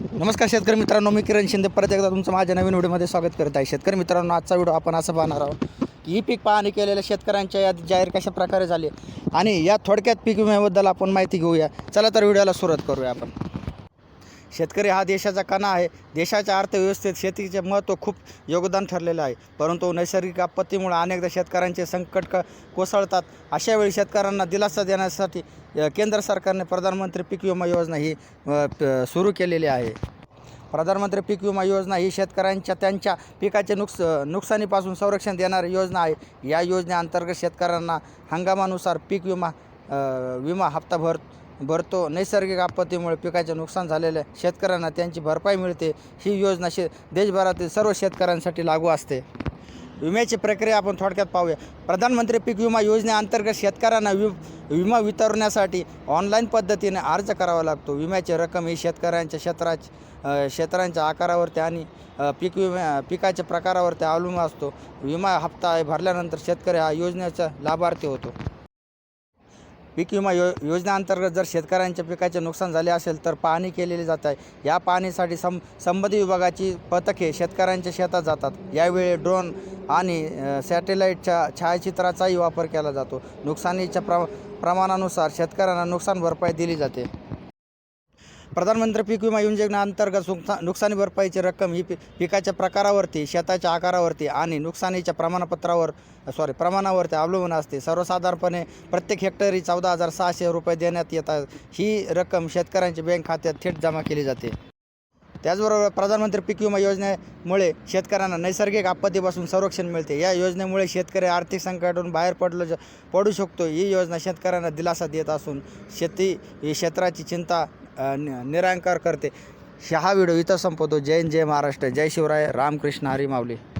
नमस्कार शेतकरी मित्रांनो मी किरण शिंदे. परत एकदा तुमचं माझ्या नवीन व्हिडिओमध्ये स्वागत करत आहे. शेतकरी मित्रांनो आजचा व्हिडिओ आपण असं पाहणार आहोत की ही पीक पाहणी केलेल्या शेतकऱ्यांच्या यादी जाहीर कशा प्रकारे झाली आणि या थोडक्यात पीक विम्याबद्दल आपण माहिती घेऊया. चला तर व्हिडिओला सुरुवात करूया आपण. शेतकरी हा देशाचा कणा आहे. देशाच्या अर्थव्यवस्थेत शेतीचे महत्त्व खूप योगदान ठरलेलं आहे. परंतु नैसर्गिक आपत्तीमुळे अनेकदा शेतकऱ्यांचे संकट क कोसळतात. अशावेळी शेतकऱ्यांना दिलासा देण्यासाठी केंद्र सरकारने प्रधानमंत्री पीक विमा योजना ही प- सुरू केलेली आहे. प्रधानमंत्री पीक विमा योजना ही शेतकऱ्यांच्या त्यांच्या पिकाचे नुकस नुकसानीपासून संरक्षण देणारी योजना आहे. या योजनेअंतर्गत शेतकऱ्यांना हंगामानुसार पीक विमा विमा हप्ता भर भरतो. नैसर्गिक आपत्तीमुळे पिकाचे नुकसान झालेल्या शेतकऱ्यांना त्यांची भरपाई मिळते. ही योजना शे देशभरातील सर्व शेतकऱ्यांसाठी लागू असते. विम्याची प्रक्रिया आपण थोडक्यात पाहूया. प्रधानमंत्री पीक विमा योजनेअंतर्गत शेतकऱ्यांना वि विमा वितरण्यासाठी ऑनलाईन पद्धतीने अर्ज करावा लागतो. विम्याची रक्कम ही शेतकऱ्यांच्या क्षेत्राच्या क्षेत्रांच्या आकारावरती आणि पीक विमा पिकाच्या प्रकारावरती अवलंबून असतो. विमा हप्ता भरल्यानंतर शेतकरी हा योजनेचा लाभार्थी होतो. पीक विमा यो योजनेअंतर्गत जर शेतकऱ्यांच्या पिकाचे नुकसान झाले असेल तर पाहणी केलेली जात आहे. या पाहणीसाठी सं संबंधित विभागाची पथके शेतकऱ्यांच्या शेतात जातात. यावेळी ड्रोन आणि सॅटेलाईटच्या छायाचित्राचाही वापर केला जातो. नुकसानीच्या प्र प्रमाणानुसार शेतकऱ्यांना नुकसान भरपाई दिली जाते. प्रधानमंत्री पीक विमा योजनेअंतर्गत नुकसा नुकसानी भरपाईची रक्कम ही पी पिकाच्या प्रकारावरती शेताच्या आकारावरती आणि नुकसानीच्या प्रमाणपत्रावर सॉरी प्रमाणावरती अवलंबून असते. सर्वसाधारणपणे प्रत्येक हेक्टरी चौदा हजार सहाशे रुपये देण्यात येतात. ही रक्कम शेतकऱ्यांच्या बँक खात्यात थेट जमा केली जाते. त्याचबरोबर प्रधानमंत्री पीक विमा योजनेमुळे शेतकऱ्यांना नैसर्गिक आपत्तीपासून संरक्षण मिळते. या योजनेमुळे शेतकरी आर्थिक संकटातून बाहेर पडलो ज पडू शकतो. ही योजना शेतकऱ्यांना दिलासा देत असून शेती ही क्षेत्राची चिंता नि- निरांकार करते. हा व्हिडिओ इथं संपवतो. जय जय महाराष्ट्र. जय शिवराय. रामकृष्ण. हरी माऊली.